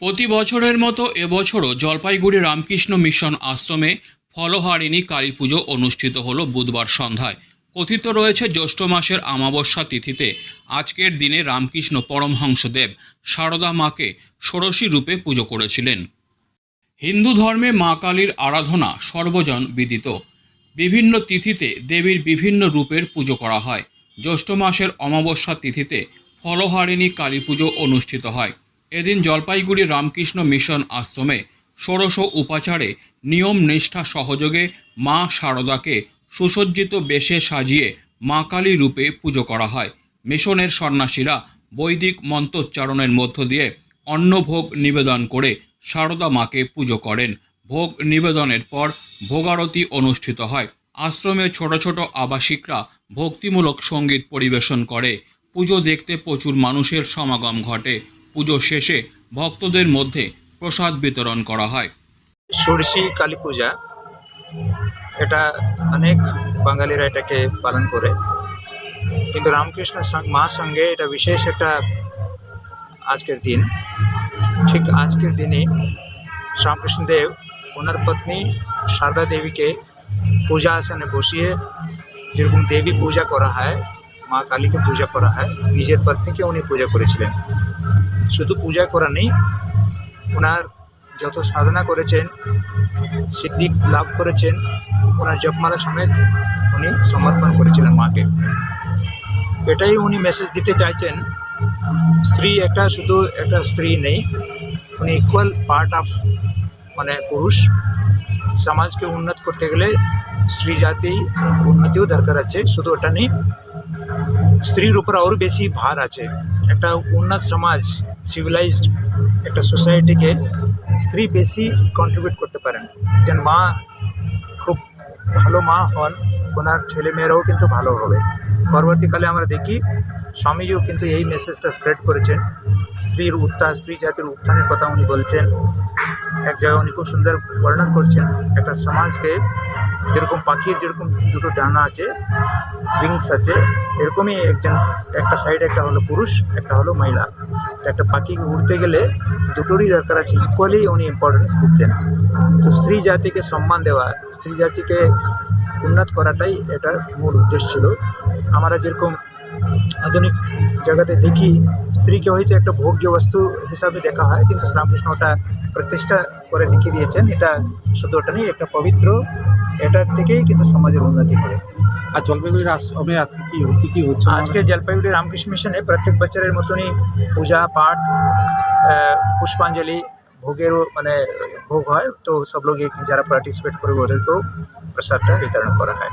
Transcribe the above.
প্রতি বছরের মতো এবছরও জলপাইগুড়ি রামকৃষ্ণ মিশন আশ্রমে ফলহারিণী কালী পুজো অনুষ্ঠিত হলো বুধবার সন্ধ্যায়। কথিত রয়েছে, জ্যৈষ্ঠ মাসের আমাবস্যা তিথিতে আজকের দিনে রামকৃষ্ণ পরমহংসদেব সারদা মাকে ষোড়শী রূপে পুজো করেছিলেন। হিন্দু ধর্মে মা কালীর আরাধনা সর্বজন বিদিত। বিভিন্ন তিথিতে দেবীর বিভিন্ন রূপের পুজো করা হয়। জ্যৈষ্ঠ মাসের অমাবস্যা তিথিতে ফলহারিণী কালী পুজো অনুষ্ঠিত হয়। এদিন জলপাইগুড়ি রামকৃষ্ণ মিশন আশ্রমে ষোড়শ উপাচারে নিয়ম নিষ্ঠা সহযোগে মা শারদাকে সুসজ্জিত বেশে সাজিয়ে মা কালী রূপে পুজো করা হয়। মিশনের সন্ন্যাসীরা বৈদিক মন্ত্রোচ্চারণের মধ্য দিয়ে অন্নভোগ নিবেদন করে শারদা মাকে পুজো করেন। ভোগ নিবেদনের পর ভোগারতি অনুষ্ঠিত হয়। আশ্রমে ছোট ছোট আবাসিকরা ভক্তিমূলক সংগীত পরিবেশন করে। পুজো দেখতে প্রচুর মানুষের সমাগম ঘটে। পুজো শেষে ভক্তদের মধ্যে প্রসাদ বিতরণ করা হয়। ষোড়শী কালী পূজা, এটা অনেক বাঙালিরা এটাকে পালন করে। কিন্তু রামকৃষ্ণ মা সঙ্গে এটা বিশেষ একটা আজকের দিন। ঠিক আজকের দিনে শ্রীরামকৃষ্ণ দেব ওনার পত্নী সারদা দেবীকে পূজা আসনে বসিয়ে যেরকম দেবী পূজা করা হয়, মা কালীকে পূজা করা হয়, নিজের পত্নীকে উনি পূজা করেছিলেন। শুধু পূজা করা নেই, ওনার যত সাধনা করেছেন, সিদ্ধি লাভ করেছেন, ওনার জপমালা সমেত উনি সমর্পণ করেছিলেন মাকে। এটাই উনি মেসেজ দিতে চাইছেন, স্ত্রী একটা শুধু একটা স্ত্রী নেই, উনি ইকুয়াল পার্ট অফ মানে পুরুষ। সমাজকে উন্নত করতে গেলে স্ত্রী জাতি উন্নতিও দরকার আছে, শুধু ওটা নেই। স্ত্রীর উপর আরও বেশি ভার আছে। একটা উন্নত সমাজ সিভিলাইজড একটা সোসাইটিকে স্ত্রী বেশি কন্ট্রিবিউট করতে পারেন। যেন মা খুব ভালো মা হন, ওনার ছেলেমেয়েরাও কিন্তু ভালো হবে। পরবর্তীকালে আমরা দেখি স্বামীজিও কিন্তু এই মেসেজটা স্প্রেড করেছেন। স্ত্রীর উত্থান, স্ত্রী জাতির উত্থানের কথা উনি বলছেন। এক জায়গায় উনি খুব সুন্দর বর্ণন করছেন, একটা সমাজকে যেরকম পাখির যেরকম দুটো ডানা আছে উইংস আছে, এরকমই একজন, একটা সাইড একটা হলো পুরুষ, একটা হলো মহিলা। একটা পাখি উড়তে গেলে দুটোরই দরকার আছে ইকুয়ালি উনি ইম্পর্টেন্স দিচ্ছেন। তো স্ত্রী জাতিকে সম্মান দেওয়া, স্ত্রী জাতিকে উন্নত করাটাই এটা মূল উদ্দেশ্য ছিল। আমরা যেরকম আধুনিক জায়গাতে দেখি স্ত্রীকে হয়তো একটা ভোগ্য বস্তু হিসাবে দেখা হয় কিন্তু শ্রীরামকৃষ্ণ ওটা প্রতিষ্ঠা করে দেখিয়ে দিয়েছেন। এটা শুধু ওটা নেই একটা পবিত্র এটার থেকেই কিন্তু সমাজের উন্নতি হবে আর জলপাইগুড়ির আশ্রমে আজকে কি কি কি হচ্ছে? আজকে জলপাইগুড়ি রামকৃষ্ণ মিশনে প্রত্যেক বছরের মতনই পূজা পাঠ পুষ্পাঞ্জলি ভোগেরও মানে ভোগ হয়। তো সব লোক যারা পার্টিসিপেট করবে ওদেরকেও প্রসাদটা বিতরণ করা হয়।